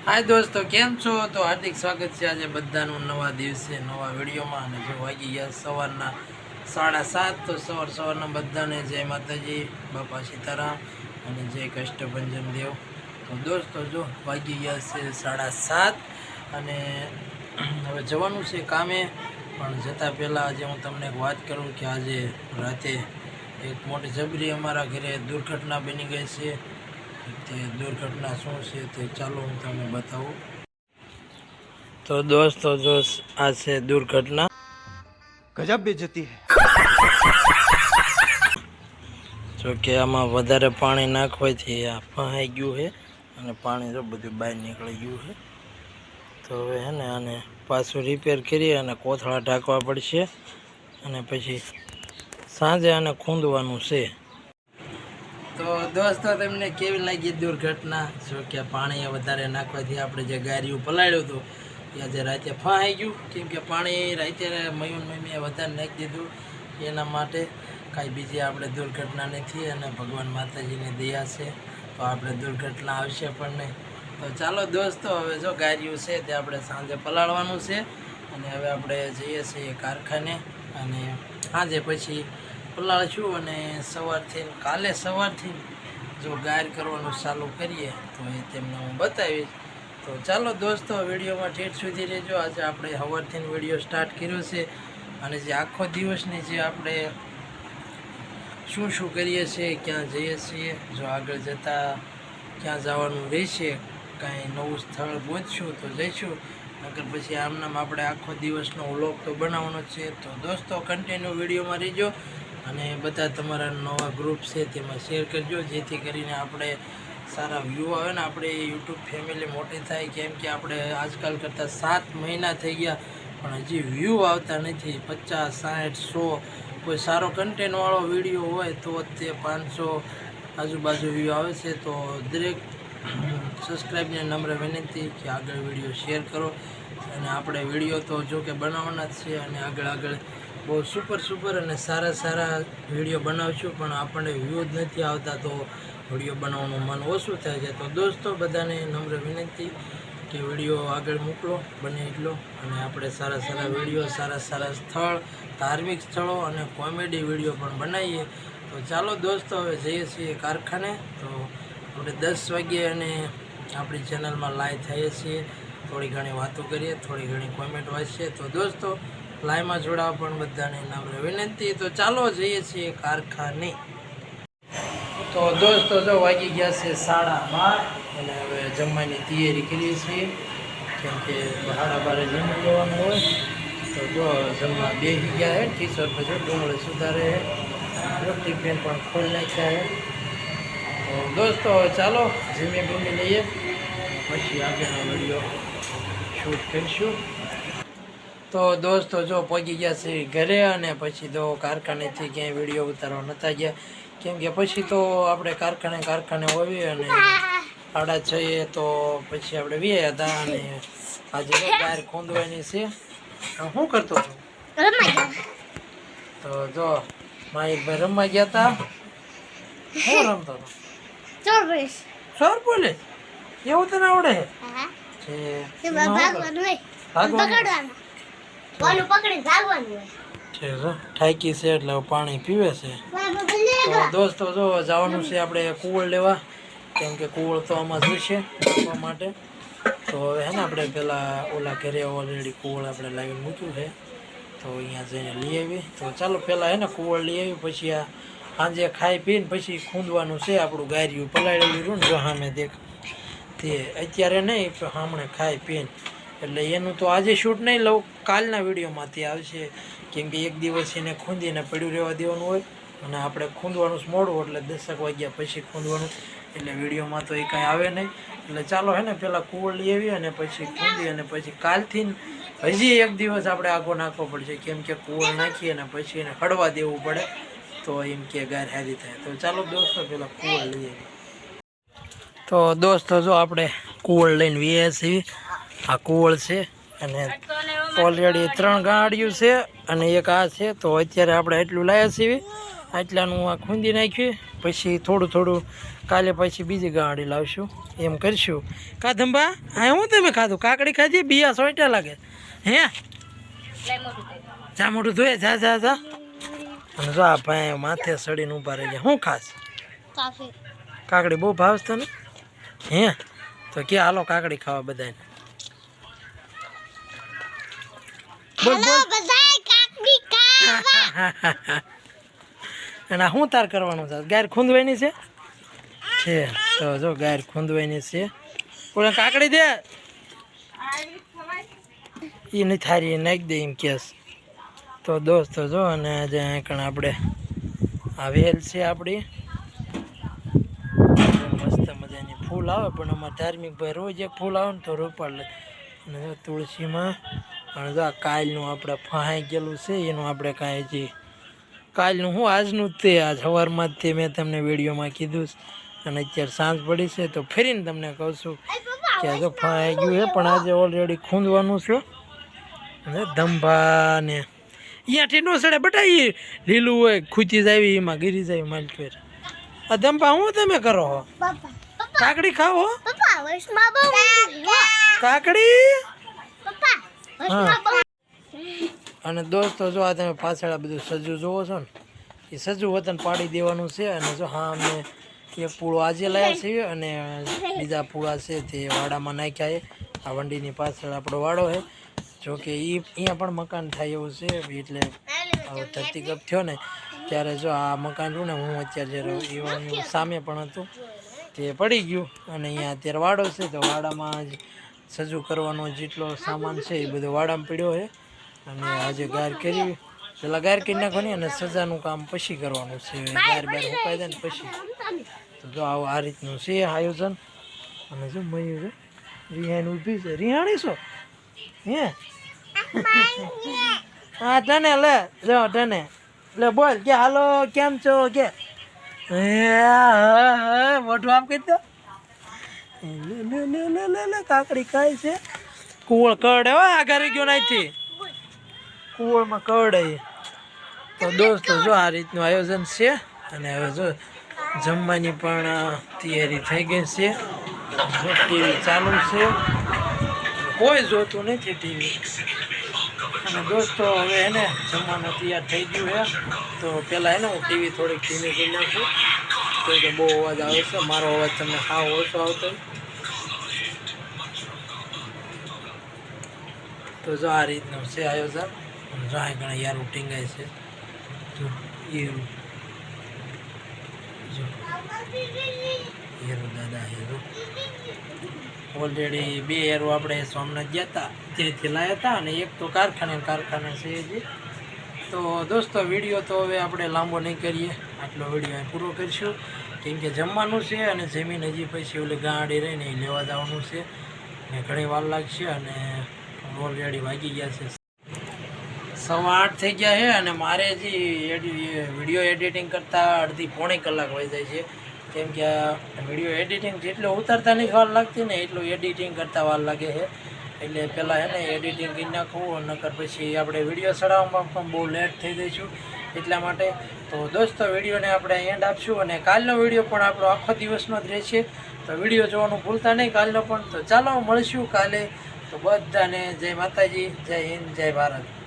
હાય દોસ્તો, કેમ છો? તો હાર્દિક સ્વાગત છે આજે બધાનું નવા દિવસે, નવા વિડીયોમાં. અને જો વાગી ગયા સવારના સાડા સાત, તો સવાર સવારના બધાને જય માતાજી, બાપા સીતારામ અને જય કષ્ટભંજન દેવ. તો દોસ્તો, જો વાગી ગયા છે સાડા સાત અને હવે જવાનું છે કામે. પણ જતાં પહેલાં આજે હું તમને એક વાત કરું કે આજે રાતે એક મોટી જબરી અમારા ઘરે દુર્ઘટના બની ગઈ છે. તે દુર્ઘટના શું છે તે ચાલો હું તમને બતાવું. તો દોસ્તો જો આ છે દુર્ઘટના. ગજબ બે જતી જો કે આમાં વધારે પાણી નાખવાથી આ ફહાઈ ગયું છે અને પાણી તો બધું બહાર નીકળી ગયું છે. તો હવે હે ને આને પાછું રિપેર કરી અને કોથળા ઢાંકવા પડશે. અને પછી સાંજે આને ખૂંદવાનું છે. તો દોસ્તો, તમને કેવી લાગી દુર્ઘટના જો કે પાણી વધારે નાખવાથી આપણે જે ગાડીયું પલાળ્યું હતું, એ આજે રાતે ફાઈ ગયું. કેમ કે પાણી રાતે મયુન મમ્મીએ વધારે નાખી દીધું. એના માટે કાંઈ બીજી આપણે દુર્ઘટના નથી અને ભગવાન માતાજીની દયા છે. તો આપણે દુર્ઘટના આવશે પણ નહીં. તો ચાલો દોસ્તો, હવે જો ગાડીયું છે તે આપણે સાંજે પલાળવાનું છે. અને હવે આપણે જઈએ છીએ કારખાને. અને સાંજે પછી પલાળશું અને સવારથી કાલે સવારથી જો ગાયર કરવાનું ચાલુ કરીએ, તો એ તેમને હું બતાવીશ. તો ચાલો દોસ્તો, વિડીયોમાં ઠેઠ સુધી રહેજો. આજે આપણે સવારથી વીડિયો સ્ટાર્ટ કર્યો છે અને જે આખો દિવસની જે આપણે શું શું કરીએ છીએ, ક્યાં જઈએ છીએ, જો આગળ જતાં ક્યાં જવાનું રહેશે, કાંઈ નવું સ્થળ ગોતશું તો જઈશું. નકર પછી આમનામ આપણે આખો દિવસનો વ્લોગ તો બનાવવાનો છે. તો દોસ્તો કન્ટિન્યુ વિડીયોમાં રહેજો. અને બધા તમારા નવા ગ્રુપ છે તેમાં શેર કરજો, જેથી કરીને આપણે સારા વ્યૂ આવે ને આપણે યુટ્યુબ ફેમિલી મોટી થાય, કેમ કે આપણે આજકાલ કરતાં સાત મહિના થઈ ગયા, પણ હજી વ્યૂ આવતા નથી. પચાસ, સાઠ, સો, કોઈ સારો કન્ટેન્ટવાળો વીડિયો હોય તો તે પાંચસો આજુબાજુ વ્યૂ આવે છે, તો દરેક સબસ્ક્રાઈબને નમ્ર વિનંતી કે આગળ વીડિયો શેર કરો. અને આપણે વીડિયો તો જો કે બનાવવાના જ છે અને આગળ આગળ બહુ સુપર સુપર અને સારા સારા વીડિયો બનાવશું પણ આપણને વ્યૂ જ નથી આવતા તો વીડિયો બનાવવાનું મન ઓછું થાય છે. તો દોસ્તો, બધાને નમ્ર વિનંતી કે વીડિયો આગળ મોકલો, બને એટલો. અને આપણે સારા સારા વીડિયો સારા સારા સ્થળ, ધાર્મિક સ્થળો અને કોમેડી વીડિયો પણ બનાવીએ. તો ચાલો દોસ્તો, હવે જઈએ છીએ કારખાને. તો આપણે દસ વાગ્યે અને આપણી ચેનલમાં લાઈવ થઈએ છીએ. થોડી ઘણી વાતો કરીએ, થોડી ઘણી કોમેન્ટ વાંચીએ. તો દોસ્તો લાઈવમાં જોડાવા પણ બધાને નમ્ર વિનંતી. તો ચાલો જઈએ છીએ કારખાને. તો દોસ્તો, જો વાગી ગયા છે સાડા બાર અને હવે જમવાની તૈયારી કરીએ છીએ. કેમ કે સાડા બારે જમી લેવાનું હોય. તો જો જમવા બેસી ગયા છે ટીચર પછી ડુંગળી સુધારે રોટી પેન પણ ખોલી નાખ્યા છે તો દોસ્તો, ચાલો, જમી બમી લઈએ. પછી આગળનો વીડિયો શૂટ કરીશું. તો દોસ્તો જો પહોંચી ગયા છે ઘરે અને પછી તો કારખાનેથી ક્યાંય વીડિયો ઉતારવા નહોતા ગયા. કેમ કે પછી તો આપણે કારખાને કારખાને હોવી અને સાડા છ એ તો પછી આપણે વ્યા હતા અને આજે બહાર ખોંદવાની છે. શું કરતો હતો? તો જો માહિરભાઈ રમવા ગયા હતા. શું રમતો હતો? સર બોલે એવું તને આવડે? છે ભાગવાનું છે જો, ઠાકી છે એટલે પાણી પીવે છે. તો દોસ્તો જો જવાનું છે આપણે કુવળ લેવા. કેમ કે કુવળ તો આમાં જોઈશે રાખવા માટે. તો હવે હે ને આપણે પેલા ઓલા ઘરે ઓલરેડી કુવળ આપણે લાવીને મૂક્યું છે. તો અહીંયા જઈને લઈ આવી તો ચાલો પહેલાં હે ને કુવળ લઈ આવી પછી આ સાંજે ખાઈ પીને પછી ખૂંદવાનું છે આપણું ગાર્યું પલાળેલું રહ્યું ને જો સામે દેખ. તે અત્યારે નહીં હમણે ખાઈ પીને એટલે એનું તો આજે શૂટ નહીં લઉં. કાલના વિડીયોમાંથી આવશે. કેમ કે એક દિવસ એને ખૂંદીને પડ્યું રહેવા દેવાનું હોય. અને આપણે ખૂંદવાનું મોડું એટલે દસેક વાગ્યા પછી ખૂંદવાનું. એટલે વિડીયોમાં તો એ કાંઈ આવે નહીં. એટલે ચાલો હે ને પહેલાં કુવળ લઈ આવી અને પછી ખૂંદી અને પછી કાલથી હજી એક દિવસ આપણે આગો નાખવો પડશે. કેમ કે કુવળ નાખીએ અને પછી એને હળવા દેવું પડે. તો એમ કે ગાર હારી થાય. તો ચાલો દોસ્તો પહેલાં કુવળ લઈ તો દોસ્તો, જો આપણે કુવળ લઈને વીએ છીએ આ કુવળ છે અને ઓલરેડી ત્રણ ગાડીઓ છે અને એક આ છે. તો અત્યારે આપણે એટલું લાયા છીએ. આટલાનું આ ખૂંદી નાખ્યું. પછી થોડું થોડું કાલે પછી બીજી ગાડી લાવશું. એમ કરશું. કા ધંબા હા હું તમે ખાધું? કાકડી ખાધી? બિયા સોટા લાગે. હે? જા મોટું ધોયે જા જા જા. અને જો આ ભાઈ માથે સડીને ઊભા રહી ગયા. શું ખાસ? કાકડી બહુ ભાવસ તને હે? તો કે હાલો કાકડી ખાવા બધાને બોલ બોલ. બધાય કાકડી કાવા. અને આ શું તાર કરવાનું છે? ગાયર ખૂંદવાની છે? છે તો જો ગાયર ખૂંદવાની છે. ઓલા કાકડી દે. એ નહીં થારી નાખી દે એમ કેસ. તો દોસ્તો જો અને આજે કણ આપણે આ વેલ છે આપણી. મસ્ત મજાની ફૂલ આવે પણ અમારે ધાર્મિક ભાઈ રોજ એક ફૂલ આવે ને તો રોપાડ લે. અને તુલસીમાં અને જો આ કાલનું આપણે ફહાઈ ગયેલું છે એનું આપણે કાંઈ જે કાલનું હું આજનું જ તે આજ સવારમાં જ તે મેં તમને વિડીયોમાં કીધું. અને અત્યારે સાંજ પડી છે તો ફરીને તમને કહું છું કે આજે ફહાઈ ગયું છે પણ આજે ઓલરેડી ખૂંદવાનું છે. અને ધંભા ને અહીંયાથી નો સડે બટા એ લીલું હોય ખૂચી જાય એમાં ગીરી જાય માલ આ ધંભા હું તમે કરો હો? કાકડી ખાઓ. કાકડી? અને દોસ્તો, જો આ તમે પાછળ આ બધું સજુ જોવો છો ને, એ સજુ વતન પાડી દેવાનું છે અને જો હા, અમે એક પૂળો આજે લાવ્યા છીએ અને બીજા પૂળા છે તે વાડામાં નાખ્યા છે. આ વંડીની પાછળ આપણો વાડો છે. જો કે એ અહીંયા પણ મકાન થાય એવું છે, એટલે ધરતીકપ થયો ને, ત્યારે જો આ મકાન રહ્યું ને, હું અત્યારે જે રહું સામે પણ હતું, તે પડી ગયું અને અહીંયા અત્યારે વાડો છે, તો વાડામાં જ સજુ કરવાનો જેટલો સામાન છે એ બધો વાડામાં પડ્યો છે. અને આજે ગાર કરી, પેલા ગાર કરી નાખવાની અને સજાનું કામ પછી કરવાનું છે. ગાર બાર મુકાઈ દે ને પછી. તો જો આવું આ રીતનું છે આયોજન. અને જો મયું છે રિહાણ ઊભી છે. રિહાણી છો હે? હા તને લે. જો તને લે બોલ, કે હાલો, કેમ છો? કે? હે, મોઢું આમ કહી દો. કાકડી ખાય છે કુવળ કરડે હો આ ઘરે ગયો નાથી કુવળમાં કરડે તો દોસ્તો જો આ રીતનું આયોજન છે અને હવે જો જમવાની પણ તૈયારી થઈ ગઈ છે ટીવી ચાલુ છે કોઈ જોતું નથી ટીવી અને દોસ્તો હવે એને જમવાનું તૈયાર થઈ ગયું છે તો પહેલાં એને હું ટીવી થોડીક ધીમે કરી નાખું તો કે બહુ અવાજ આવે છે મારો અવાજ તમને સાવ ઓછો આવતો તો જો આ રીતનું છે આયોજન. જો આ ઘણા યાર ટીંગાય છે. જો એવું જો. હીરું દાદા, હેરો. ઓલરેડી બે હેરો આપણે સોમનાથ ગયા હતા ત્યાંથી લાવ્યા હતા અને એક તો કારખાને, કારખાના છે જે. તો દોસ્તો, વીડિયો તો હવે આપણે લાંબો નહીં કરીએ. આટલો વીડિયો પૂરો કરીશું. કેમ કે જમવાનું છે અને જમીન હજી પછી ઓલે ગાડી રહીને એ લેવા જવાનું છે. ને ઘણી વાર લાગશે અને ઓલરેડી વાગી ગયા છે. સવા આઠ થઈ ગયા છે અને મારે હજી વીડિયો એડિટિંગ કરતાં અડધી પોણી કલાક વહી જાય છે. કેમ કે આ વીડિયો એડિટિંગ જેટલો ઉતારતાની જ વાર લાગતી ને એટલું એડિટિંગ કરતાં વાર લાગે છે. એટલે પહેલાં હે ને એડિટિંગ કરી નાખવું, નકર પછી આપણે વીડિયો ચડાવવામાં પણ બહુ લેટ થઈ જઈશું એટલા માટે. તો દોસ્તો, વિડીયોને આપણે એન્ડ આપશું અને કાલનો વીડિયો પણ આપણો આખો દિવસનો જ રહેશે. તો વીડિયો જોવાનું ભૂલતા નહીં કાલનો પણ. તો ચાલો, મળીશું કાલે. તો બધાને જય માતાજી જય હિન્દ જય ભારત.